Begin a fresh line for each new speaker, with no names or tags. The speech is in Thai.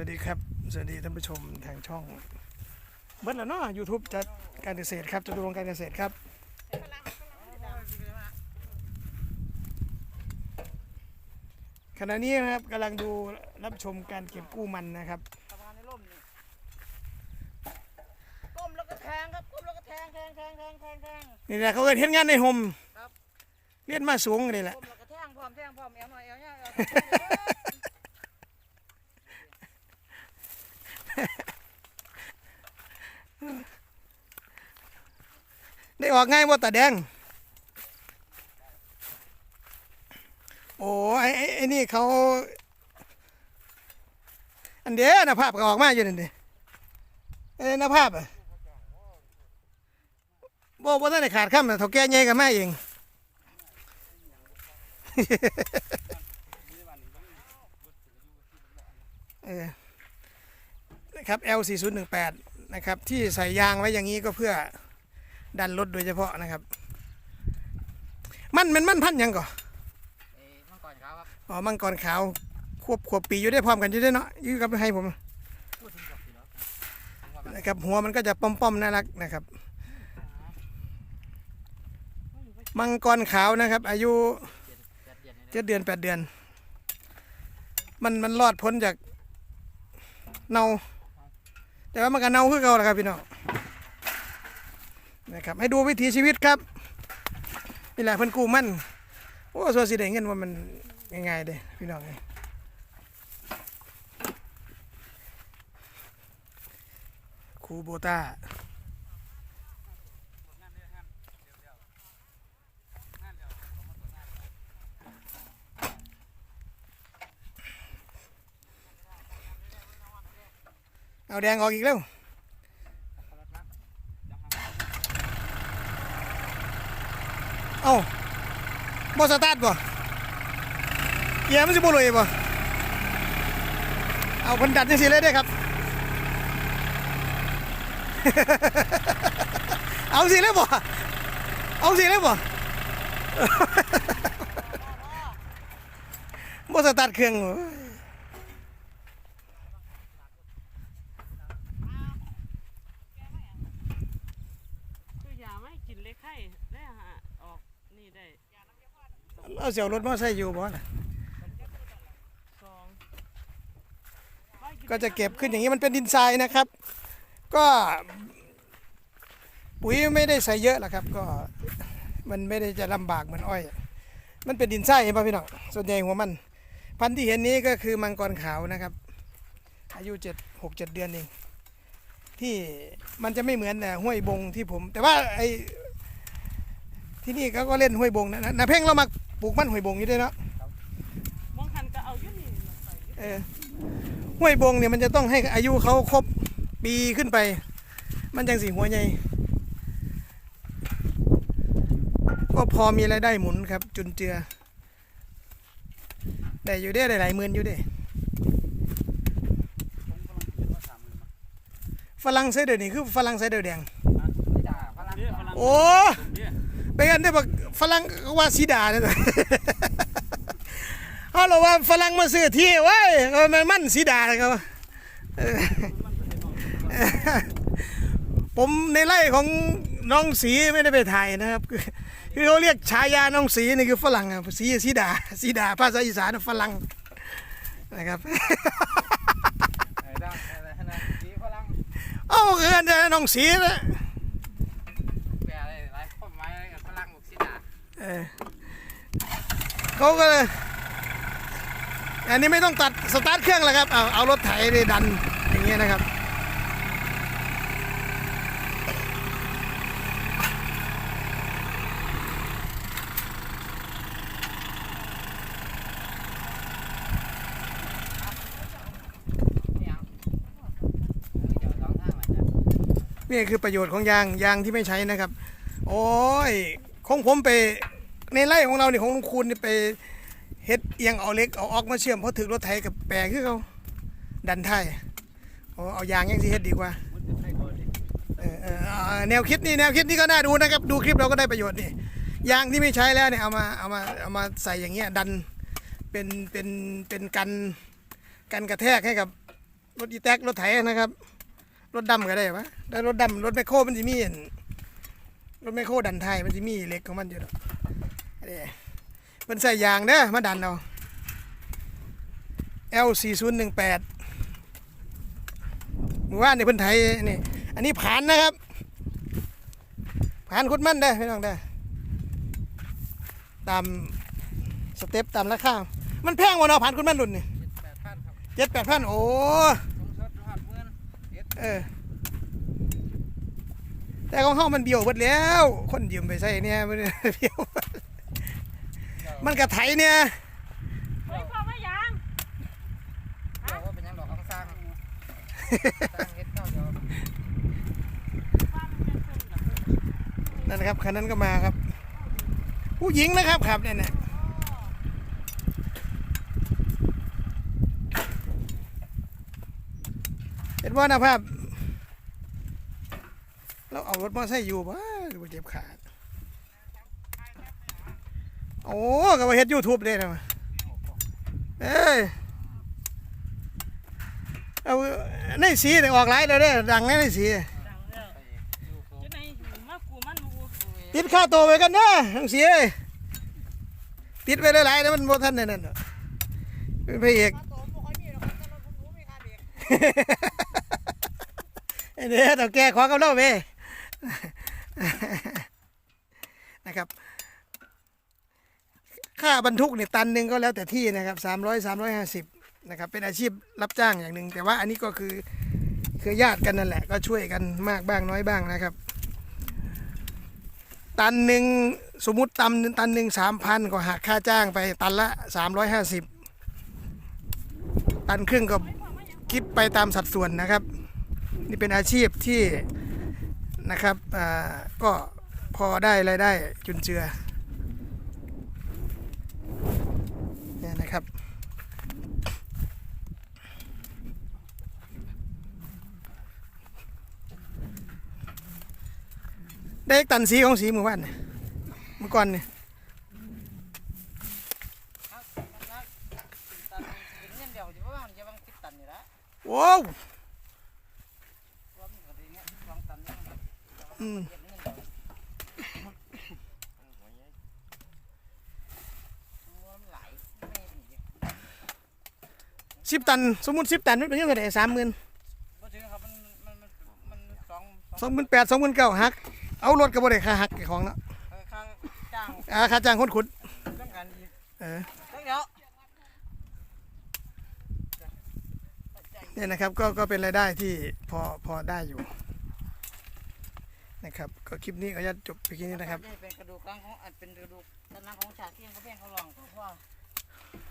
วัสดีครับ สวัสดีท่านผู้ชมทางช่อง เบิ้ลแล้วเนาะยูทูบจัดการเกษตรครับจะดูวงการเกษตรครับ ขณะนี้นะครับกำลังดูรับชมการเก็บกู้มันนะครับ
สะพานในร่มนี่ก้มแล้วก็แทงครับก้มแล้วก็แทงแทงแทงแทงแทงแทง
นี่แหละเขาเอิ้นเห็นงานในโฮม
ครับ
เลียนมาสูงนี่แหละ
ก้มแล้วก็แทงพร้อมแทงพร้อมเอวหน่อยเอวเนี่ยเอ
อกง่ายว่าตาแดง โอ้ไอ้ไอ้นี่เขา อันเดียนะภาพก็ออกมาอยู่นั่นดิเอ้ยนะภาพอะบ่บ่ทันได้ขาดคำนะเท่าแก่ใหญ่กับแม่เองเออนะครับ L 4 0 1 8 นะครับ ที่ใส่ยางไว้อย่างนี้ก็เพื่อ ดันรถโดยเฉพาะนะครับ มันมันมันพันธุ์หยังก่อ
เอ้ยมังกรขาวครับ
อ๋อมังกรขาวควบควบปีอยู่ได้พร้อมกันอยู่ได้เนาะอยู่กับให้ผม
พูดถึงกับพี่เนาะ
นะครับหัวมันก็จะป้อมๆน่ารักนะครับ มังกรขาวนะครับ อายุ
เจ็ดเดือนนี่
เจ็ดเดือนแปดเดือน มันมันรอดพ้นจากเนาแต่ว่ามันก็เนาคือเก่าแหละครับพี่น้อง นะครับให้ดูวิถีชีวิตครับนี่แหละเพิ่นกู้มันโอ้ส่วนสีแดงเงินว่ามันง่ายๆเด้พี่น้องเอ้ยคูโบต้าเอาแดงออกอีกแล้ว เอ้าบอสตาร์ทบ่เกียร์มันสิบ่เลยบ่เอาเพิ่นดัดจังซี่เลยเด้ครับ เอาสิเลยบ่เอาสิเลยบ่บ่สตาร์ทเครื่องบ่
คือยาไม่กินเล็กไข่ได้หาออก นี่ได้
เอาเสียวรถมอไซค์อยู่บ่ล่ะ
สอง
ก็จะเก็บขึ้นอย่างนี้มันเป็นดินทรายนะครับ ก็ปุ๋ยไม่ได้ใส่เยอะหรอกครับ ก็มันไม่ได้จะลำบากเหมือนอ้อย มันเป็นดินทรายเห็นป่ะพี่น้องส่วนใหญ่หัวมัน พันธุ์ที่เห็นนี้ก็คือมังกรขาวนะครับ อายุเจ็ดหกเจ็ดเดือนเอง ที่มันจะไม่เหมือนน่ะห้วยบงที่ผม แต่ว่าไอ้ ที่นี่เขาก็เล่นห้วยบงนะนะนาเพ่งเรามาปลูกมันห้วยบงอยู่ด้วยเนาะ
มองคันก็เอาอยู่นี่ใส่อยู่
เออห้วยบงเนี่ยมันจะต้องให้อายุเขาครบปีขึ้นไป มันจังสีหัวใหญ่ก็พอมีรายได้หมุนครับ จุนเจือได้อยู่ได้ได้หลายหมื่นอยู่เด้ฝรั่งไซเดอร์นี่คือฝรั่งไซเดอร์แดง
นี่ด่าพลัง
เนี่ยพลัง
โอ้ ไปกันได้บอกฝรั่งก็ว่าสีดาเนี่ยเขาเราว่าฝรั่งมาซื้อที่ไว้ยเอามันมันสีดาเลยครับเออผมในไร่ของน้องสีไม่ได้ไปถ่ายนะครับ คือคือเขาเรียกฉายาน้องสีนี่คือฝรั่งอะสีสีดาสีดาภาษาอีสานฝรั่งนะครับ
ไอ้ด่าอะไรนะสีพลัง
เอ้าเกินนะน้องสีนะ
แปลอะไรหลายความหมายกับพลังบุกสีด่า
เขาก็เลยอันนี้ไม่ต้องตัดสตาร์ทเครื่องแล้วครับ เอาเอารถไถไดันอย่างเงี้ยนะครับ
นี่
คือประโยชน์ของยางยางที่ไม่ใช้นะครับ โอ้ยของผมไป ในไร่ของเราเนี่ยของลุงคูณนี่ไปเฮ็ดเอียงเอาเล็กเอาออกมาเชื่อมเพราะถือรถไถกับแปรคือเขาดันไทยโอ้เอายางยังสิเฮ็ดดีกว่าแนวคิดนี่แนวคิดนี่ก็น่าดูนะครับ ดูคลิปเราก็ได้ประโยชน์นี่ยางที่ไม่ใช้แล้วเนี่ยเอามาเอามาเอามาใส่อย่างเงี้ยดันเป็นเป็นเป็นกันกันกระแทกให้กับรถอีแท็กรถไถนะครับ รถดำก็ได้ปะแต่รถดำรถแมคโครมันจะมีรถแมคโครดันไทยมันจะมีเล็กของมันอยู่ดอก นนี้มันใส่ยางเด้อมาดันเอา L 4 0 1 8 หมู่บ้านในเพิ่นไทยนี่อันนี้ผ่านนะครับ ผ่านคุดมันได้อพี่น้องได้อตามสเต็ปตามราคา มันแพงกว่าเนาะผ่านคุดมันรุ่นนี่
แปดพันครับ
เจ็ดแปดพันโอ้
ลงสดหอดเมื่อนเจ็ด
เออแต่ของเฮามันเบี้ยวเบิดแล้ว คนยืมไปใส่เนี่ยมันเบี้ยว มันกระไถเนี่ย
เฮ้ยพ่อไม่ยัง
เดี๋ยวว่าเป็นหยังดอกคำสร้างสร้างเฮ็ดเจ้าเดียว
ว่ามันเป็นคนแบบ
นั่นนะครับคันนั้นก็มาครับ ผู้หญิงนะครับครับเนี่ยนะเห็นว่านะภาพเราเอารถมอเตอร์ไซค์อยู่ปะหรือว่าเจ็บขา โอ้ก็มาเฮ็ดยูทูบเลยนะเอ้ยเอาในสีออกไลน์แล้วเด้ดังในสี
ดังแล้ว
ไปอยู่โค
จะไหนหิวมากกูมันกู
ติดค่าตัวไว้กันนะทั้งสีติดไว้หลายๆแล้วมันโบ่ทันนั่นน่ะเป็นพระเอกไอ้เด้อต้องแก้ขอกับเราเว้ยนะครับ ค่าบรรทุกเนี่ยตันหนึ่งก็แล้วแต่ที่นะครับสามร้อยสามร้อยห้าสิบนะครับเป็นอาชีพรับจ้างอย่างหนึ่งแต่ว่าอันนี้ก็คือคือญาติกันนั่นแหละ ก็ช่วยกันมากบ้างน้อยบ้างนะครับ ตันหนึ่งสมมติตันตันหนึ่งสามพันก็หักค่าจ้างไปตันละสามร้อยห้าสิบตันครึ่งก็คิดไปตามสัดส่วนนะครับ นี่เป็นอาชีพที่นะครับอ่าก็พอได้รายได้จุนเจือเนะครับ ได้ตันสีของสีหมู่บ้านเนี่ยเมื่อก่อนเนี่ย
ว้าวอื
ม
เก็บเงินเดียวรวมหลายไม่หนี
สิบตัน สมมุติสิบตันมันเป็นยังไงสามหมื่น
บ่ถึงครับมันมันมันมันสอง
สองหมื่นแปดสองหมื่นเก้าหัก เอารถกับบริค่าหักไอ้ของเนาะ
เออค่าจ้าง
อ่าค่าจ้างคนขุด
เรื่องการอีก
เออ
เดี๋ยว
เนี่ยนะครับก็ก็เป็นรายได้ที่พอพอได้อยู่นะครับก็คลิปนี้ก็จะจบไปแค่นี้นะครับ
เป็นกระดูกกลางของอันเป็นกระดูกสันหลังของฉากเที่ยงเขาเพียงเขาลองเพราะว่าโอ